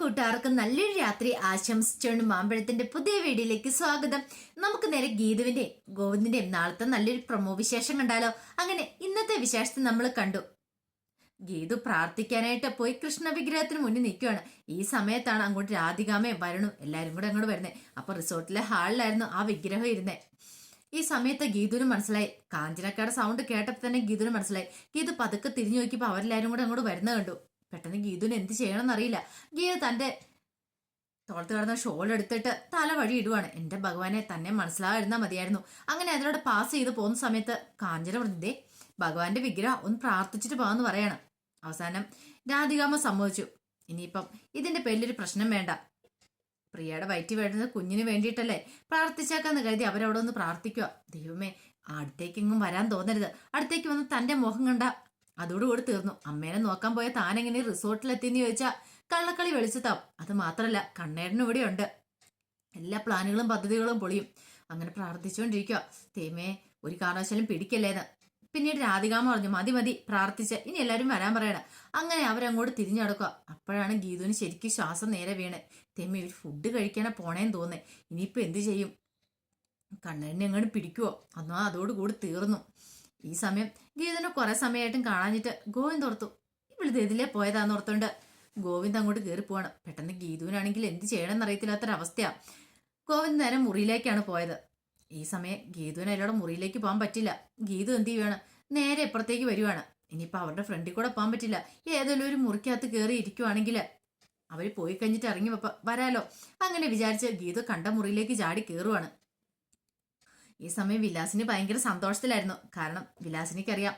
കൂട്ടുകാർക്ക് നല്ലൊരു രാത്രി ആശംസിച്ചുകൊണ്ട് മാമ്പഴത്തിന്റെ പുതിയ വീഡിയോയിലേക്ക് സ്വാഗതം. നമുക്ക് നേരെ ഗീതുവിന്റെയും ഗോവിന്ദിന്റെയും നാളത്തെ നല്ലൊരു പ്രൊമോ വിശേഷം കണ്ടാലോ? അങ്ങനെ ഇന്നത്തെ വിശേഷത്തെ നമ്മൾ കണ്ടു. ഗീതു പ്രാർത്ഥിക്കാനായിട്ട് പോയി കൃഷ്ണ വിഗ്രഹത്തിന് മുന്നിൽ നിൽക്കുകയാണ് ഈ സമയത്താണ് അങ്ങോട്ട് രാധികാമയും വരണു എല്ലാരും കൂടെ അങ്ങോട്ട് വരുന്നത് അപ്പൊ റിസോർട്ടിലെ ഹാളിലായിരുന്നു ആ വിഗ്രഹം ഇരുന്നേ. ഈ സമയത്ത് ഗീതുവിന് മനസ്സിലായി. കാഞ്ചനക്കാരുടെ സൗണ്ട് കേട്ടപ്പോൾ തന്നെ ഗീതുവിന് മനസ്സിലായി. ഗീതു പതുക്കെ തിരിഞ്ഞു നോക്കിയപ്പോൾ അവരെല്ലാരും കൂടെ അങ്ങോട്ട് വരുന്നത് കണ്ടു. പെട്ടെന്ന് ഗീതുവിന് എന്ത് ചെയ്യണമെന്ന് അറിയില്ല ഗീതു തന്റെ തോളത്ത് കിടന്ന ഷോൾ എടുത്തിട്ട് തല വഴി ഇടുവാണ്. എന്റെ ഭഗവാനെ തന്നെ മനസ്സിലായിരുന്നാ മതിയായിരുന്നു. അങ്ങനെ അതിലൂടെ പാസ് ചെയ്ത് പോകുന്ന സമയത്ത് കാഞ്ചന പറഞ്ഞതേ ഭഗവാന്റെ വിഗ്രഹം ഒന്ന് പ്രാർത്ഥിച്ചിട്ട് പോകാന്ന് പറയണം. അവസാനം രാധികാമ്മ സമ്മതിച്ചു. ഇനിയിപ്പം ഇതിന്റെ പേരിലൊരു പ്രശ്നം വേണ്ട. പ്രിയയുടെ വയറ്റി വേണ്ടത് കുഞ്ഞിന് വേണ്ടിയിട്ടല്ലേ? പ്രാർത്ഥിച്ചേക്കാന്ന് കരുതി അവരവിടെ ഒന്ന് പ്രാർത്ഥിക്കുക ദൈവമേ അടുത്തേക്കെങ്ങും വരാൻ തോന്നരുത്. അടുത്തേക്ക് വന്ന് തന്റെ മുഖം കണ്ട അതോടുകൂടി തീർന്നു. അമ്മേനെ നോക്കാൻ പോയ താനെങ്ങനെ റിസോർട്ടിലെത്തിയെന്ന് ചോദിച്ചാൽ കള്ളക്കളി വെളിച്ചെത്താം അത് മാത്രല്ല കണ്ണേടനും ഇവിടെ ഉണ്ട്. എല്ലാ പ്ലാനുകളും പദ്ധതികളും പൊളിയും. അങ്ങനെ പ്രാർത്ഥിച്ചുകൊണ്ടിരിക്കുക തേമേ ഒരു കാരണവശാലും പിടിക്കല്ലേന്ന്. പിന്നീട് രാധികാമ പറഞ്ഞു മതി മതി പ്രാർത്ഥിച്ച്. ഇനി എല്ലാവരും വരാൻ പറയണം. അങ്ങനെ അവരങ്ങോട്ട് തിരിഞ്ഞടക്കുക അപ്പോഴാണ് ഗീതുവിന് ശരിക്കും ശ്വാസം നേരെ വീണ്. തെമ്മി ഇവർ ഫുഡ് കഴിക്കാനാ പോണേന്ന് തോന്നേ ഇനിയിപ്പോ എന്ത് ചെയ്യും? കണ്ണനെ അങ്ങോട്ട് പിടിക്കുവോ? അന്നാ അതോടുകൂടി തീർന്നു. ഈ സമയം ഗീതനെ കുറെ സമയമായിട്ടും കാണാഞ്ഞിട്ട് ഗോവിന്ദ് ഓർത്തു ഇവിടുത്തെ ഇതിലേ പോയതാന്ന് ഓർത്തോണ്ട് ഗോവിന്ദ് അങ്ങോട്ട് കയറി പോവാണ്. പെട്ടെന്ന് ഗീതുവിനാണെങ്കിൽ എന്ത് ചെയ്യണമെന്ന് അറിയത്തില്ലാത്തൊരവസ്ഥയാ ഗോവിന്ദ് നേരെ മുറിയിലേക്കാണ് പോയത്. ഈ സമയം ഗീതുവിന് അതിലൂടെ മുറിയിലേക്ക് പോകാൻ പറ്റില്ല. ഗീതു എന്ത് ചെയ്യുവാണ്? നേരെ ഇപ്പുറത്തേക്ക് വരുവാണ്. ഇനിയിപ്പോൾ അവരുടെ ഫ്രണ്ടിൽ കൂടെ പോകാൻ പറ്റില്ല. ഏതെങ്കിലും ഒരു മുറിക്കകത്ത് കയറി ഇരിക്കുവാണെങ്കിൽ അവർ പോയി കഴിഞ്ഞിട്ട് ഇറങ്ങി വരാലോ. അങ്ങനെ വിചാരിച്ച് ഗീതു കണ്ട മുറിയിലേക്ക് ചാടി കയറുവാണ് ഈ സമയം വിലാസിന് ഭയങ്കര സന്തോഷത്തിലായിരുന്നു. കാരണം വിലാസിനിക്കറിയാം.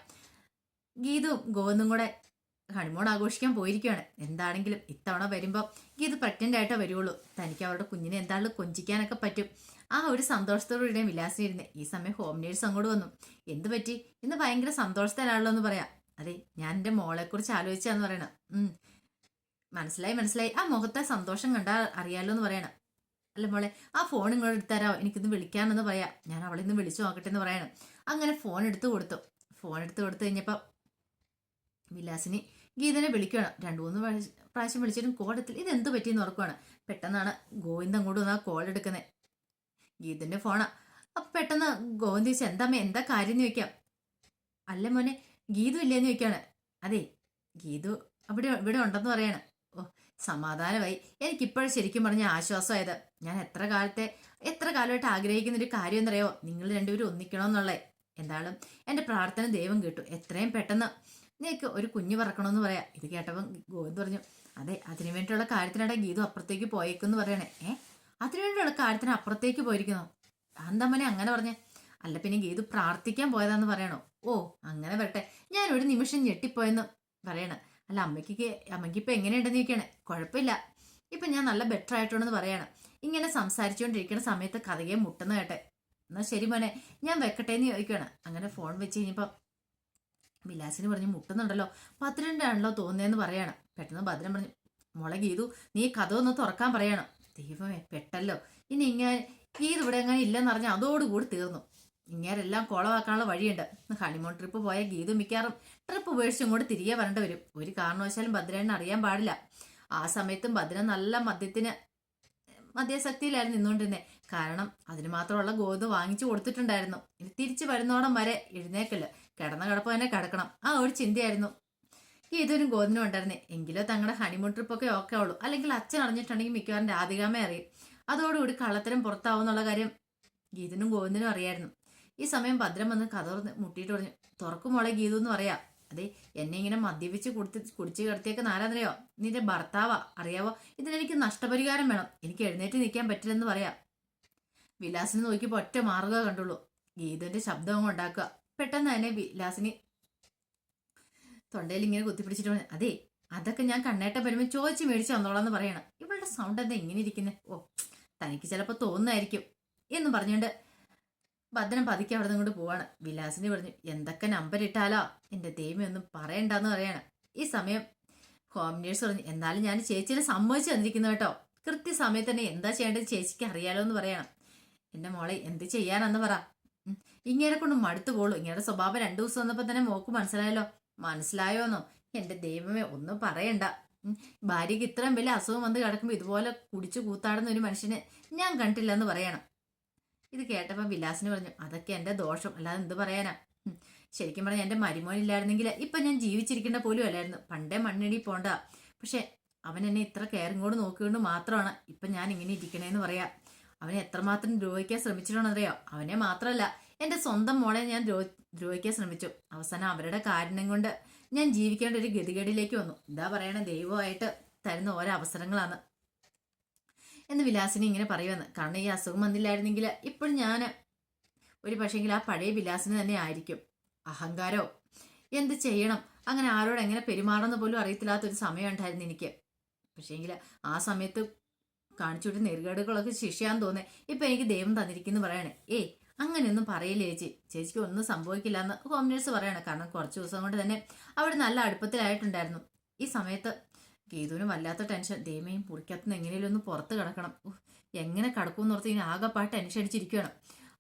ഗീതും ഗോവിന്ദും കൂടെ ഹണിമൂൺ ആഘോഷിക്കാൻ പോയിരിക്കുകയാണ്. എന്താണെങ്കിലും ഇത്തവണ വരുമ്പോൾ ഗീത് പ്രഗ്നന്റ് ആയിട്ടേ വരുള്ളൂ തനിക്ക് അവരുടെ കുഞ്ഞിനെ എന്താണെങ്കിലും കൊഞ്ചിക്കാനൊക്കെ പറ്റും. ആ ഒരു സന്തോഷത്തോടെ വിലാസിനിരുന്ന് ഈ സമയം ഹോം നേഴ്സ് അങ്ങോട്ട് വന്നു. എന്ത് പറ്റി? ഇന്ന് ഭയങ്കര സന്തോഷത്തിലാണല്ലോ എന്ന് പറയാം. അതെ ഞാൻ എന്റെ മോളെക്കുറിച്ച് ആലോചിച്ചാന്ന് പറയണം. മനസ്സിലായി മനസ്സിലായി. ആ മുഖത്തെ സന്തോഷം കണ്ടാൽ അറിയാലോ എന്ന് പറയണം. അല്ല മോളെ ആ ഫോൺ ഇങ്ങോട്ട് എടുത്തരാമോ എനിക്കിന്ന് വിളിക്കാമെന്ന് പറയാം. ഞാൻ അവളെ ഇന്ന് വിളിച്ചു നോക്കട്ടെ എന്ന് പറയണം. അങ്ങനെ ഫോൺ എടുത്ത് കൊടുത്തു. ഫോൺ എടുത്ത് കൊടുത്തു കഴിഞ്ഞപ്പോൾ വിലാസിനി ഗീതനെ വിളിക്കണം രണ്ടു മൂന്ന് പ്രാവശ്യം- വിളിച്ചിട്ടും കോൾ എടുത്തില്ല ഇത് എന്ത് പറ്റിയെന്ന് ഓർക്കുവാണ്. പെട്ടെന്നാണ് ഗോവിന്ദ് അങ്ങോട്ട് വന്ന് ആ കോൾ എടുക്കുന്നത് ഗീതന്റെ ഫോണാ അപ്പൊ പെട്ടെന്ന് ഗോവിന്ദ് ചോദിച്ചു എന്താ എന്താ കാര്യം എന്ന് ചോദിക്കാം. അല്ല മോനെ ഗീതു ഇല്ലേന്ന് ചോദിക്കാണ്. അതെ ഗീതു അവിടെ ഇവിടെ ഉണ്ടെന്ന് പറയാണ്. ഓ സമാധാനമായി. എനിക്കിപ്പോഴും ശരിക്കും പറഞ്ഞ ആശ്വാസമായത്. ഞാൻ എത്ര കാലത്തെ എത്ര കാലമായിട്ട് ആഗ്രഹിക്കുന്ന ഒരു കാര്യം എന്നറിയോ? നിങ്ങൾ രണ്ടുപേരും ഒന്നിക്കണമെന്നുള്ളത് എന്താണ് എന്റെ പ്രാർത്ഥന ദൈവം കേട്ടു. എത്രയും പെട്ടെന്ന് നിനക്ക് ഒരു കുഞ്ഞു പറക്കണമെന്ന് പറയാം. ഇത് കേട്ടപ്പം ഗോവിന്ദ് പറഞ്ഞു അതെ അതിനു വേണ്ടിയുള്ള കാര്യത്തിനിടെ ഗീതു അപ്പുറത്തേക്ക് പോയേക്കെന്ന് പറയണേ. ഏ? അതിനു വേണ്ടിയുള്ള കാര്യത്തിന് അപ്പുറത്തേക്ക് പോയിരിക്കുന്നോ? അന്തമ്മനെ അങ്ങനെ പറഞ്ഞേ? അല്ല പിന്നെ ഗീതു പ്രാർത്ഥിക്കാൻ പോയതാന്ന് പറയണോ? ഓ അങ്ങനെ വരട്ടെ. ഞാൻ ഒരു നിമിഷം ഞെട്ടിപ്പോയെന്ന് പറയണ. അല്ല അമ്മയ്ക്ക് അമ്മയ്ക്ക് ഇപ്പം എങ്ങനെയുണ്ടെന്ന് ചോദിക്കണേ കുഴപ്പമില്ല. ഇപ്പം ഞാൻ നല്ല ബെറ്റർ ആയിട്ടുണ്ടെന്ന് പറയാണ്. ഇങ്ങനെ സംസാരിച്ചുകൊണ്ടിരിക്കുന്ന സമയത്ത് കഥയെ മുട്ടുന്ന കേട്ടെ. എന്നാൽ ശരി മോനെ ഞാൻ വെക്കട്ടെ എന്ന് ചോദിക്കുകയാണ്. അങ്ങനെ ഫോൺ വെച്ച് കഴിഞ്ഞപ്പം വിലാസിന് പറഞ്ഞ് മുട്ടുന്നുണ്ടല്ലോ. പത്തിരണ്ടാണല്ലോ തോന്നിയെന്ന് പറയാണ്. പെട്ടെന്ന് ഭദ്രൻ പറഞ്ഞു മുള ഗീതു നീ കഥ ഒന്ന് തുറക്കാൻ പറയണം. ദൈവമേ പെട്ടല്ലോ. ഇനി ഇങ്ങനെ ഗീതു ഇവിടെ എങ്ങനെ ഇല്ലെന്നറിഞ്ഞാൽ അതോടുകൂടി തീർന്നു. ഇങ്ങേരെല്ലാം കുളവാക്കാനുള്ള വഴിയുണ്ട്. ഹണിമൂൺ ട്രിപ്പ് പോയ ഗീതു മിക്കാറും ട്രിപ്പ് ഉപേക്ഷിച്ച് ഇങ്ങോട്ട് തിരികെ വരേണ്ടി വരും. ഒരു കാരണവശാലും ഭദ്രനെ അറിയാൻ പാടില്ല. ആ സമയത്തും ഭദ്രൻ നല്ല മദ്യത്തിന് മദ്യാസക്തിയിലായിരുന്നു നിന്നുകൊണ്ടിരുന്നത് കാരണം അതിന് മാത്രമുള്ള ഗോത് വാങ്ങിച്ചു കൊടുത്തിട്ടുണ്ടായിരുന്നു. ഇനി തിരിച്ചു വരുന്നോണം വരെ എഴുന്നേക്കൽ. കിടന്ന കിടപ്പ് തന്നെ കിടക്കണം. ആ ഒരു ചിന്തയായിരുന്നു. ഇതൊരു ഗോതിനും ഉണ്ടായിരുന്നേ. എങ്കിലോ തങ്ങളുടെ ഹണിമൂൺ ട്രിപ്പൊക്കെ ഓക്കെ ഉള്ളൂ അല്ലെങ്കിൽ അച്ഛൻ അറിഞ്ഞിട്ടുണ്ടെങ്കിൽ മിക്കവാറും രാധികാമേ അറിയും. അതോടുകൂടി കള്ളത്തരം പുറത്താവുന്നുള്ള കാര്യം ഗീതനും ഗോവിന്ദനും അറിയായിരുന്നു. ഈ സമയം ഭദ്രം വന്ന് കഥ മുട്ടിയിട്ട് പറഞ്ഞു തുറക്കും മോളെ ഗീതു എന്ന് പറയാം. അതെ എന്നെ ഇങ്ങനെ മദ്യപിച്ച് കുടിച്ച് കുടിച്ച് കിടത്തിയൊക്കെ നാരാന്നറിയോ നിന്റെ ഭർത്താവാ അറിയാവോ? ഇതിനെനിക്ക് നഷ്ടപരിഹാരം വേണം. എനിക്ക് എഴുന്നേറ്റ് നിൽക്കാൻ പറ്റില്ലെന്ന് പറയാം. വിലാസിനെ നോക്കിയപ്പോൾ ഒറ്റ മാർഗമേ കണ്ടുള്ളൂ. ഗീതന്റെ ശബ്ദം ഉണ്ടാക്കുക. പെട്ടെന്ന് തന്നെ വിലാസിനി തൊണ്ടയിൽ ഇങ്ങനെ കുത്തിപ്പിടിച്ചിട്ട് പറഞ്ഞു അതെ അതൊക്കെ ഞാൻ കണ്ണേട്ട വരുമ്പോൾ ചോദിച്ച് മേടിച്ച് വന്നോളാന്ന് പറയണം. ഇവളുടെ സൗണ്ട് എന്താ ഇങ്ങനെ ഇരിക്കുന്നത് ഓ തനിക്ക് ചിലപ്പോൾ തോന്നുന്നായിരിക്കും എന്നും പറഞ്ഞുകൊണ്ട് ഭദ്രൻ പതുക്കെ അവിടെ കൊണ്ട് പോവാണ്. വിലാസിനി പറഞ്ഞു എന്തൊക്കെ നമ്പർ ഇട്ടാലോ? എന്റെ ദൈവം ഒന്നും പറയണ്ടെന്ന് പറയാണ്. ഈ സമയം കോമിനേഴ്സ് പറഞ്ഞു എന്നാലും ഞാൻ ചേച്ചിനെ സമ്മതിച്ചു തന്നിരിക്കുന്നു കേട്ടോ. കൃത്യസമയത്ത് തന്നെ എന്താ ചെയ്യേണ്ടത് ചേച്ചിക്ക് അറിയാലോ എന്ന് പറയണം. എന്റെ മോളെ എന്ത് ചെയ്യാനെന്ന് പറ. ഇങ്ങനെ കൊണ്ട് മടുത്തു പോളൂ. ഇങ്ങനെ സ്വഭാവം രണ്ടു ദിവസം വന്നപ്പോൾ തന്നെ മോക്ക് മനസ്സിലായല്ലോ. മനസ്സിലായോന്നോ? എന്റെ ദൈവമേ ഒന്നും പറയണ്ട. ഭാര്യയ്ക്ക് ഇത്രയും വലിയ അസുഖം വന്ന് കിടക്കുമ്പോൾ ഇതുപോലെ കുടിച്ചു കൂത്താടുന്ന ഒരു മനുഷ്യനെ ഞാൻ കണ്ടില്ല എന്ന് പറയണം. ഇത് കേട്ടപ്പോൾ വിലാസിന് പറഞ്ഞു അതൊക്കെ എന്റെ ദോഷം അല്ലാതെ എന്ത് പറയാനാ? ശരിക്കും പറഞ്ഞാൽ എന്റെ മരുമോനില്ലായിരുന്നെങ്കിൽ ഇപ്പം ഞാൻ ജീവിച്ചിരിക്കേണ്ട പോലും അല്ലായിരുന്നു. പണ്ടേ മണ്ണിടി പോണ്ട. പക്ഷേ അവൻ എന്നെ ഇത്ര കെയറും കൂടെ നോക്കിക്കൊണ്ട് മാത്രമാണ് ഇപ്പം ഞാൻ ഇങ്ങനെ ഇരിക്കണേന്ന് പറയാം. അവനെ എത്രമാത്രം ദ്രോഹിക്കാൻ ശ്രമിച്ചിട്ടുണ്ടെന്നറിയോ? അവനെ മാത്രമല്ല എന്റെ സ്വന്തം മോളെ ഞാൻ ദ്രോ ദ്രോഹിക്കാൻ ശ്രമിച്ചു. അവസാനം അവരുടെ കാരണം കൊണ്ട് ഞാൻ ജീവിക്കേണ്ട ഒരു ഗതികേടിലേക്ക് വന്നു. എന്താ പറയണേ ദൈവമായിട്ട് തരുന്ന ഓരോ അവസരങ്ങളാണ്. എന്ന് വിലാസിനി ഇങ്ങനെ പറയുമെന്ന് കാരണം ഈ അസുഖം വന്നില്ലായിരുന്നെങ്കിൽ ഇപ്പോഴും ഞാൻ ഒരു പക്ഷേങ്കിൽ ആ പഴയ വിലാസിന് തന്നെ ആയിരിക്കും. അഹങ്കാരോ? എന്ത് ചെയ്യണം? അങ്ങനെ ആരോട് എങ്ങനെ പെരുമാറണം പെരുമാറണമെന്ന് പോലും അറിയത്തില്ലാത്തൊരു സമയം ഉണ്ടായിരുന്നു എനിക്ക്. പക്ഷേങ്കിൽ ആ സമയത്ത് കാണിച്ചുവിട്ട് നെറുകേടുകളൊക്കെ ശിക്ഷയാന്ന് തോന്നേ ഇപ്പൊ എനിക്ക് ദൈവം തന്നിരിക്കുന്നു പറയണേ. ഏയ് അങ്ങനെയൊന്നും പറയില്ല ചേച്ചി. ചേച്ചിക്ക് ഒന്നും സംഭവിക്കില്ല എന്ന് ഹോം നേഴ്സ് പറയണേ. കാരണം കുറച്ച് ദിവസം കൊണ്ട് തന്നെ അവിടെ നല്ല അടുപ്പത്തിലായിട്ടുണ്ടായിരുന്നു. ഈ സമയത്ത് ഗീതുവിന് വല്ലാത്ത ടെൻഷൻ. ദേമയും മുറിക്കത്തുനിന്ന് എങ്ങനെയും ഒന്ന് പുറത്ത് കിടക്കണം. എങ്ങനെ കിടക്കുമെന്ന് ഓർത്ത് ഇങ്ങനെ ആകെപ്പാട്ട് ടെൻഷൻ അടിച്ചിരിക്കുകയാണ്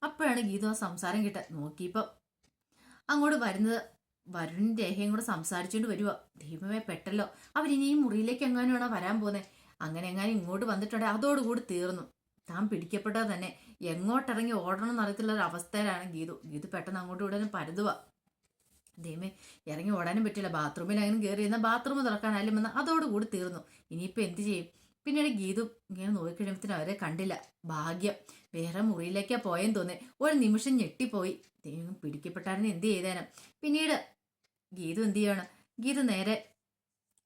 അപ്പോഴാണ് ഗീതു ആ സംസാരം കിട്ടുക നോക്കിയപ്പോൾ അങ്ങോട്ട് വരുന്നത് വരുൺ രേഖയും കൂടെ സംസാരിച്ചുകൊണ്ട് വരുവാ. ദൈവമേ പെട്ടല്ലോ. അവരിനി ഈ മുറിയിലേക്ക് എങ്ങാനുമാണോ വരാൻ പോകുന്നത് അങ്ങനെ എങ്ങാനും ഇങ്ങോട്ട് വന്നിട്ടുണ്ടെങ്കിൽ അതോടുകൂടി തീർന്നു. താൻ പിടിക്കപ്പെട്ടത് തന്നെ. എങ്ങോട്ടിറങ്ങി ഓടണം എന്നറിയത്തുള്ള ഒരു അവസ്ഥയിലാണ് ഗീതു. ഗീതു പെട്ടെന്ന് അങ്ങോട്ടും ഇവിടെ പരതുക ദൈവമേ ഇറങ്ങി ഓടാനും പറ്റില്ല. ബാത്റൂമിൽ അങ്ങനെ കയറി എന്നാൽ ബാത്റൂം തുറക്കാനായാലും വന്ന് അതോടുകൂടി തീർന്നു. ഇനിയിപ്പോൾ എന്ത് ചെയ്യും? പിന്നീട് ഗീതു ഇങ്ങനെ നോക്കിക്കഴിയുമ്പത്തിന് അവരെ കണ്ടില്ല. ഭാഗ്യം. വേറെ മുറിയിലേക്കാ പോയെന്ന് തോന്നി. ഒരു നിമിഷം ഞെട്ടിപ്പോയി. ദൈവം പിടിക്കപ്പെട്ടായിരുന്നു എന്ത് ചെയ്തേനും? പിന്നീട് ഗീതു എന്ത് ചെയ്യാണ്? ഗീതു നേരെ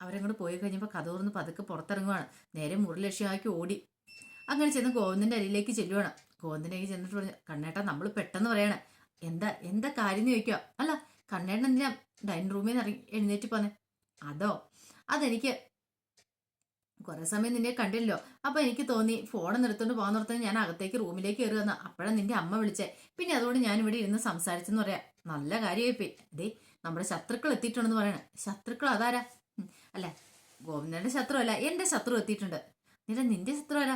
അവരങ്ങോട്ട് പോയി കഴിഞ്ഞപ്പോൾ കഥ തുറന്ന് പതുക്കെ പുറത്തിറങ്ങുവാണ്. നേരെ മുറി ലക്ഷ്യമാക്കി ഓടി. അങ്ങനെ ചെന്ന് ഗോവിന്ദന്റെ അരിയിലേക്ക് ചെല്ലുവാണ്. ഗോവിന്ദന്റെ ചെന്നിട്ട് പറഞ്ഞു കണ്ണേട്ടാ നമ്മൾ പെട്ടെന്ന് പറയണേ. എന്താ എന്താ കാര്യം എന്ന് ചോദിക്കുക അല്ല കണ്ണേട്ടൻ എന്തിനാ ഡൈനിങ് റൂമിൽ നിന്ന് ഇറങ്ങി എഴുന്നേറ്റ് പോന്നെ? അതോ അതെനിക്ക് കുറേ സമയം നിന്നെ കണ്ടില്ലോ. അപ്പൊ എനിക്ക് തോന്നി ഫോൺ നിർത്തോണ്ട് പോകാൻ നിർത്തുന്ന ഞാൻ അകത്തേക്ക് റൂമിലേക്ക് കയറി വന്ന അപ്പോഴാണ് നിന്റെ അമ്മ വിളിച്ചേ. പിന്നെ അതുകൊണ്ട് ഞാൻ ഇവിടെ ഇരുന്ന് സംസാരിച്ചെന്ന് പറയാ. നല്ല കാര്യമായി പോയി. ദേ നമ്മുടെ ശത്രുക്കൾ എത്തിയിട്ടുണ്ടെന്ന് പറയണേ. ശത്രുക്കൾ അതാരാ? അല്ല ഗോവിന്ദന്റെ ശത്രു അല്ല എന്റെ ശത്രു എത്തിയിട്ടുണ്ട്. നിന്റെ നിന്റെ ശത്രു അല്ല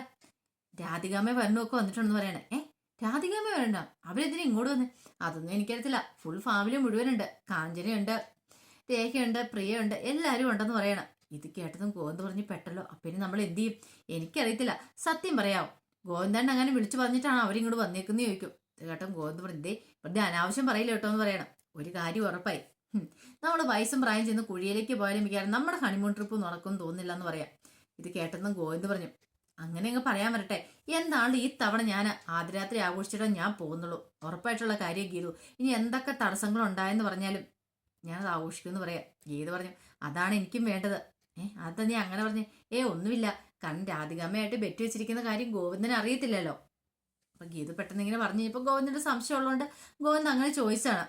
രാധികാമ്മ വരണമൊക്കെ വന്നിട്ടുണ്ടെന്ന് പറയണേ. ഏ രാധികാമ്മ വരണ്ട. അവരെന്തിനാ ഇങ്ങോട്ട് വന്ന്? അതൊന്നും എനിക്കറിയത്തില്ല. Full family മുഴുവനുണ്ട്. കാഞ്ചനയുണ്ട് രേഖയുണ്ട് പ്രിയയുണ്ട് എല്ലാവരും ഉണ്ടെന്ന് പറയണം. ഇത് കേട്ടതും ഗോവിന്ദ് പറഞ്ഞ് പെട്ടല്ലോ. പിന്നെ നമ്മൾ എന്ത് ചെയ്യും? എനിക്കറിയത്തില്ല. സത്യം പറയാമോ ഗോവിന്ദൻ അങ്ങനെ വിളിച്ചു പറഞ്ഞിട്ടാണ് അവരിങ്ങോട്ട് വന്നേക്കുന്ന ചോദിക്കും. കേട്ടോ ഗോവിന്ദ് പറഞ്ഞു വെറുതെ അനാവശ്യം പറയില്ല കേട്ടോ എന്ന് പറയണം. ഒരു കാര്യം ഉറപ്പായി. നമ്മൾ വയസ്സും പ്രായം ചെന്ന് കുഴിയിലേക്ക് പോയാലും മിക്കാറും നമ്മുടെ ഹണിമൂൺ ട്രിപ്പ് നടക്കും തോന്നില്ല എന്ന് പറയാം. ഇത് കേട്ടെന്നും ഗോവിന്ദ് പറഞ്ഞു അങ്ങനെ അങ്ങ് പറയാൻ വരട്ടെ. എന്താണ് ഈ തവണ ഞാൻ ആദ്യരാത്രി ആഘോഷിച്ചിട്ട് ഞാൻ പോകുന്നുള്ളൂ. ഉറപ്പായിട്ടുള്ള കാര്യം ഗീതു. ഇനി എന്തൊക്കെ തടസ്സങ്ങൾ ഉണ്ടായെന്ന് പറഞ്ഞാലും ഞാനത് ആഘോഷിക്കുമെന്ന് പറയാം. ഗീതു പറഞ്ഞു അതാണ് എനിക്കും വേണ്ടത്. ഏ അത് നീ അങ്ങനെ പറഞ്ഞു? ഏ ഒന്നുമില്ല. കാരണം രാധികാമ്മയായിട്ട് ബെറ്റ് വെച്ചിരിക്കുന്ന കാര്യം ഗോവിന്ദന് അറിയത്തില്ലല്ലോ. അപ്പൊ ഗീതു പെട്ടെന്ന് ഇങ്ങനെ പറഞ്ഞു. ഇപ്പൊ ഗോവിന്ദന്റെ സംശയം ഉള്ളതുകൊണ്ട് ഗോവിന്ദ് അങ്ങനെ ചോദിച്ചാണ്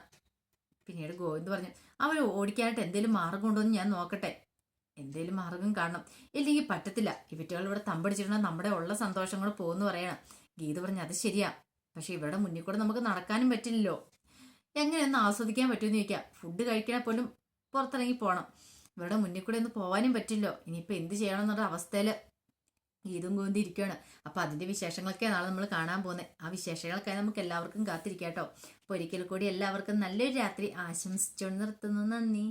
പിന്നീട് ഗോവിന്ദ് പറഞ്ഞു അവർ ഓടിക്കാനായിട്ട് എന്തെങ്കിലും മാർഗം ഉണ്ടോ എന്ന് ഞാൻ നോക്കട്ടെ. എന്തേലും മാർഗം കാണണം. ഇല്ലെങ്കിൽ പറ്റത്തില്ല. ഇവറ്റുകൾ ഇവിടെ തമ്പടിച്ചിരുന്ന നമ്മുടെ ഉള്ള സന്തോഷം കൂടെ പോകുന്നു പറയണം. ഗീത പറഞ്ഞു അത് ശരിയാ. പക്ഷെ ഇവരുടെ മുന്നിൽ കൂടെ നമുക്ക് നടക്കാനും പറ്റില്ലല്ലോ. എങ്ങനെയൊന്ന് ആസ്വദിക്കാൻ പറ്റുമെന്ന് ചോദിക്കാം. ഫുഡ് കഴിക്കണ പോലും പുറത്തിറങ്ങി പോകണം ഇവരുടെ മുന്നിൽ കൂടെ ഒന്ന് പോകാനും പറ്റില്ലോ ഇനിയിപ്പോൾ എന്ത് ചെയ്യണം എന്നുള്ള അവസ്ഥയിൽ ഗീതും കൂന്തി ഇരിക്കുകയാണ്. അപ്പോൾ അതിന്റെ വിശേഷങ്ങളൊക്കെ നാളെ നമ്മൾ കാണാൻ പോകുന്നത് ആ വിശേഷങ്ങളൊക്കെ നമുക്ക് എല്ലാവർക്കും കാത്തിരിക്കാം കേട്ടോ. അപ്പോൾ ഒരിക്കൽ കൂടി എല്ലാവർക്കും നല്ലൊരു രാത്രി ആശംസിച്ചുകൊണ്ട് നിർത്തുന്നു. നന്ദി.